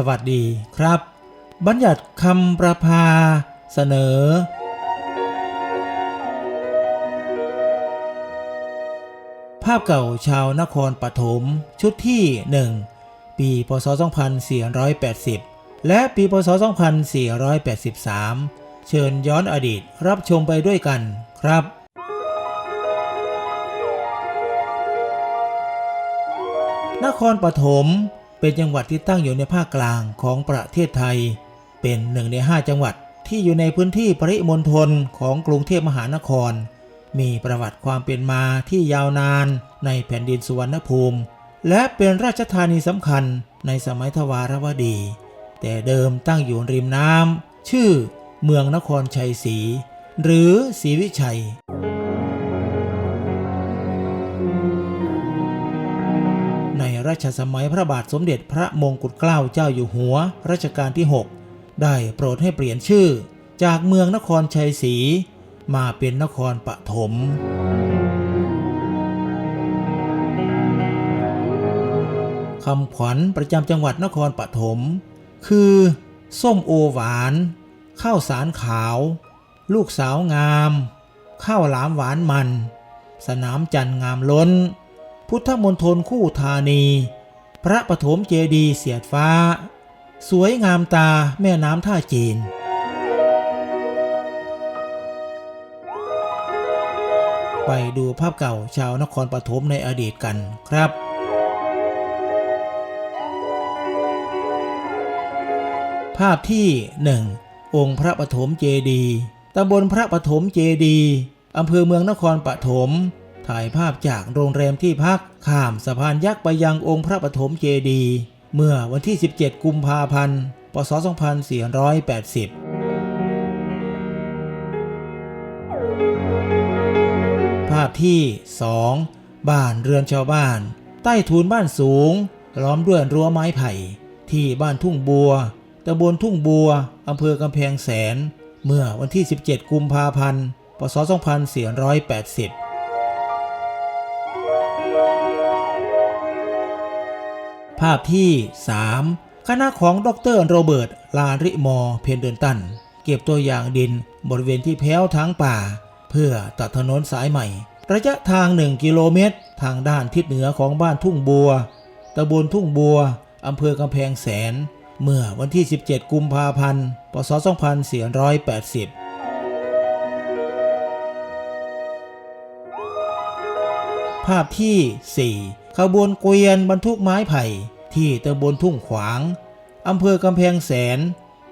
สวัสดีครับ บัญญัติคำประพาเสนอ ภาพเก่าชาวนครปฐมชุดที่ 1 ปีพศ 2480 และปีพศ 2483 เชิญย้อนอดีตรับชมไปด้วยกันครับนครปฐม เป็นจังหวัดที่ตั้งอยู่ในภาคกลางของประเทศไทย เป็นหนึ่งในห้าจังหวัดที่อยู่ในพื้นที่ปริมณฑลของกรุงเทพมหานคร มีประวัติความเป็นมาที่ยาวนานในแผ่นดินสุวรรณภูมิ และเป็นราชธานีสำคัญในสมัยทวารวดี แต่เดิมตั้งอยู่ริมน้ำชื่อเมืองนครชัยศรีหรือศรีวิชัย รัชสมัยพระบาทสมเด็จพระมงกุฎเกล้าเจ้าอยู่หัวรัชกาลที่ 6 ได้โปรดให้เปลี่ยนชื่อ จากเมืองนครชัยศรีมาเป็นนครปฐมคำขวัญประจำจังหวัดนครปฐมคือ ส้มโอหวาน ข้าวสารขาว ลูกสาวงาม ข้าวหลามหวานมัน สนามจันทร์งามล้น พุทธมณฑลคู่ธานี พระปฐมเจดีเสียดฟ้า สวยงามตาแม่น้ำท่าจีน ไปดูภาพเก่าชาวนครปฐมในอดีตกันครับภาพที่ 1 องค์พระปฐมเจดี ตำบลพระปฐมเจดี อำเภอเมืองนครปฐม ถ่ายภาพจากโรงแรมที่พักข้ามสะพานยักษ์ไปยังองค์พระปฐมเจดีย์เมื่อวันที่ 17 กุมภาพันธ์ พศ 2480ภาพที่ 2 บ้านเรือนชาวบ้าน ใต้ทูนบ้านสูง ล้อมด้วยรั้วไม้ไผ่ ที่บ้านทุ่งบัวตำบลทุ่งบัวอำเภอกำแพงแสน เมื่อวันที่ 17 กุมภาพันธ์ พศ 2480 ภาพที่ 3 คณะของดรโรเบิร์ต ลาริมอร์ เพนเดนตัน เก็บตัวอย่างดินบริเวณที่แพ้วทั้งป่า เพื่อตัดถนนสายใหม่ ระยะทาง 1 กิโลเมตร ทางด้านทิศเหนือของบ้านทุ่งบัวตำบลทุ่งบัวอำเภอกำแพงแสน เมื่อวันที่ 17 กุมภาพันธ์ พศ 2480ภาพที่4 ขบวนเกวียนบรรทุกไม้ไผ่ ที่ตำบลทุ่งขวาง อำเภอกำแพงแสน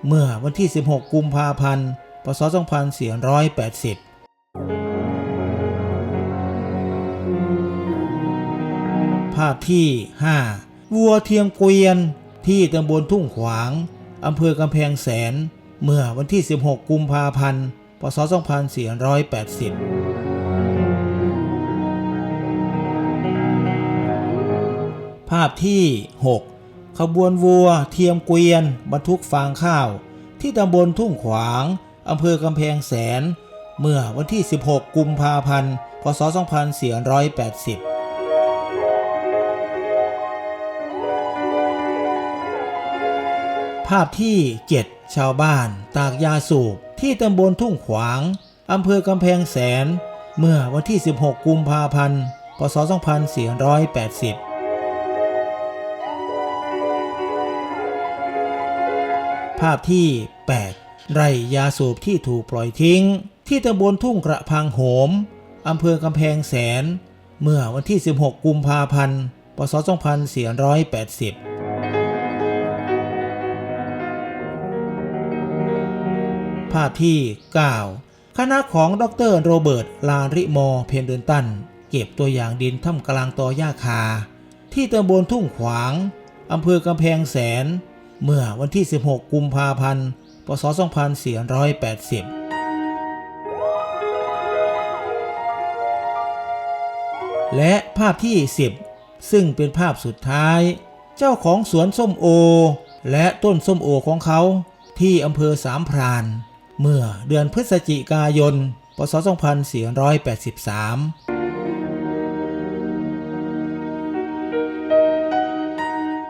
เมื่อวันที่ 16 กุมภาพันธ์ พศ 2480ภาพที่ 5 วัวเทียมเกวียนที่ตำบลทุ่งขวาง อำเภอกำแพงแสน เมื่อวันที่ 16 กุมภาพันธ์ พศ 2480าพที่ 6 ขบวนวัว เทียมเกวียน บรรทุกฟางข้าว ที่ตำบลทุ่งขวางอำเภอกำแพงแสน เมื่อวันที่ 16 กุมภาพันธ์ พศ 2480ภาพที่ 7 ชาวบ้านตากยาสูบที่ตำบลทุ่งขวาง อำเภอกำแพงแสน เมื่อวันที่ 16 กุมภาพันธ์ พศ 2480 ภาพที่ 8 ไร่ยาสูบที่ถูกปล่อยทิ้ง ที่ตำบลทุ่งกระพังโหมอำเภอกำแพงแสน เมื่อวันที่ 16 กุมภาพันธ์ พศ 2480ภาพที่ 9 คณะของดรโรเบิร์ต ลาริมอร์เพนเดนตัน เก็บตัวอย่างดินท่ามกลางตอหญ้าคา ที่ตำบลทุ่งขวาง อำเภอกำแพงแสน เมื่อวันที่ 16 กุมภาพันธ์ พศ 2480และภาพที่ 10 ซึ่งเป็นภาพสุดท้าย เจ้าของสวนส้มโอ และต้นส้มโอของเขา ที่อำเภอสามพราน เมื่อเดือนพฤศจิกายน พศ 2483